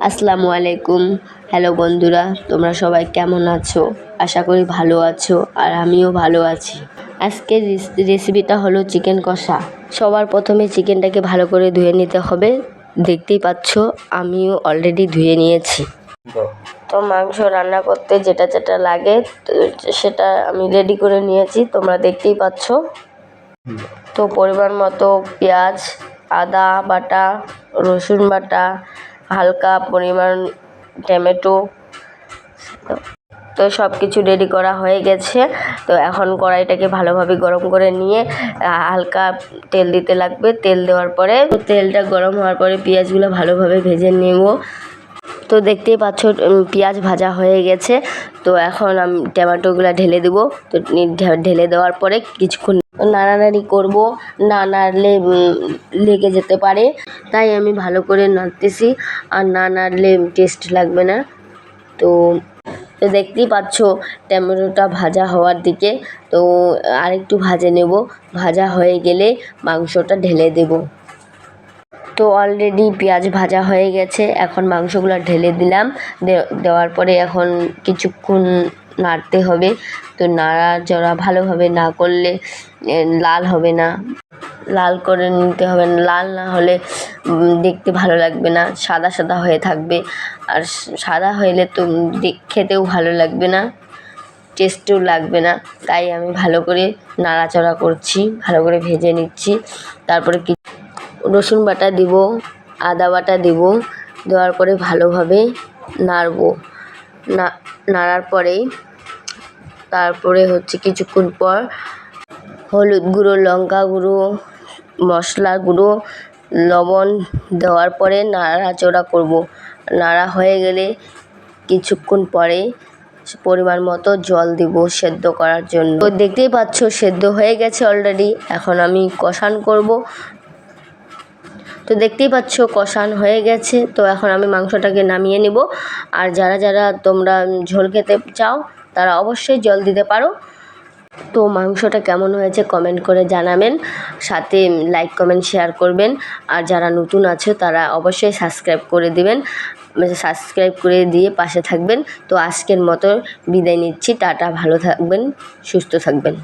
আসসালামু আলাইকুম। হ্যালো বন্ধুরা, তোমরা সবাই কেমন আছো? আশা করি ভালো আছো আর আমিও ভালো আছি। আজকের রেস- রেসিপিটা হলো চিকেন কষা। সবার প্রথমে চিকেনটাকে ভালো করে ধুয়ে নিতে হবে। দেখতেই পাচ্ছ, আমিও অলরেডি ধুয়ে নিয়েছি। তো মাংস রান্না করতে যেটা যেটা লাগে সেটা আমি রেডি করে নিয়েছি, তোমরা দেখতেই পাচ্ছ। তো পরিমাণ মতো পেঁয়াজ, আদা বাটা, রসুন বাটা হালকা পরিমাণ টমেটো। তো সব কিছু রেডি করা হয়ে গেছে। তো এখন কড়াইটাকে ভালোভাবে গরম করে নিয়ে হালকা তেল দিতে লাগবে। তেল দেওয়ার পরে, তেলটা গরম হওয়ার পরে পেঁয়াজগুলো ভালোভাবে ভেজে নেব। তো দেখতেই পাচ্ছ পেঁয়াজ ভাজা হয়ে গেছে। তো এখন আমি টমেটোগুলো ঢেলে দেবো। তো ঢেলে দেওয়ার পরে কিছুক্ষণ নাড়ানাড়ি করব। না নাড়লে লেগে যেতে পারে। তাই আমি ভালো করে নাড়তেছি। আর না নাড়লে টেস্ট লাগবে না। তো তো দেখতেই পাচ্ছ, টমেটোটা ভাজা হওয়ার দিকে। তো আরেকটু ভাজে নেব। ভাজা হয়ে গেলে মাংসটা ঢেলে দেবো। তো অলরেডি পেঁয়াজ ভাজা হয়ে গেছে। এখন মাংসগুলো ঢেলে দিলাম। দেওয়ার পরে এখন কিছুক্ষণ নাড়তে হবে। তো নাড়া জড়া ভালোভাবে না করলে লাল হবে না। লাল করে নিতে হবে লাল না হলে দেখতে ভালো লাগবে না। সাদা সাদা হয়ে থাকবে। আর সাদা হইলে তো খেতেও ভালো লাগবে না। টেস্টও লাগবে না। তাই আমি ভালো করে নাড়াচড়া করছি। ভালো করে ভেজে নিচ্ছি। তারপরে রসুন বাটা দিব, আদা বাটা দিব, দেওয়ার পরে ভালোভাবে নাড়বো। না, নাড়ার পরে তারপরে হচ্ছে কিছুক্ষণ পর হলুদ গুঁড়ো, লঙ্কা গুঁড়ো, মশলা গুঁড়ো, লবণ দেওয়ার পরে নাড়াচড়া করব। নাড়া হয়ে গেলে কিছুক্ষণ পরে পরিমাণ মতো জল দিব সেদ্ধ করার জন্য। তো দেখতেই পাচ্ছ, সেদ্ধ হয়ে গেছে অলরেডি এখন আমি কষান করব। তো দেখতেই পাচ্ছ কষান হয়ে গেছে। তো এখন আমি মাংসটাকে নামিয়ে নেব। আর যারা যারা তোমরা ঝোল খেতে চাও, তারা অবশ্যই জল দিতে পারো। তো মাংসটা কেমন হয়েছে কমেন্ট করে জানাবেন। সাথে লাইক কমেন্ট শেয়ার করবেন। আর যারা নতুন আছে, তারা অবশ্যই সাবস্ক্রাইব করে দিবেন। সাবস্ক্রাইব করে দিয়ে পাশে থাকবেন। তো আজকের মতো বিদায় নিচ্ছি। টাটা, ভালো থাকবেন, সুস্থ থাকবেন।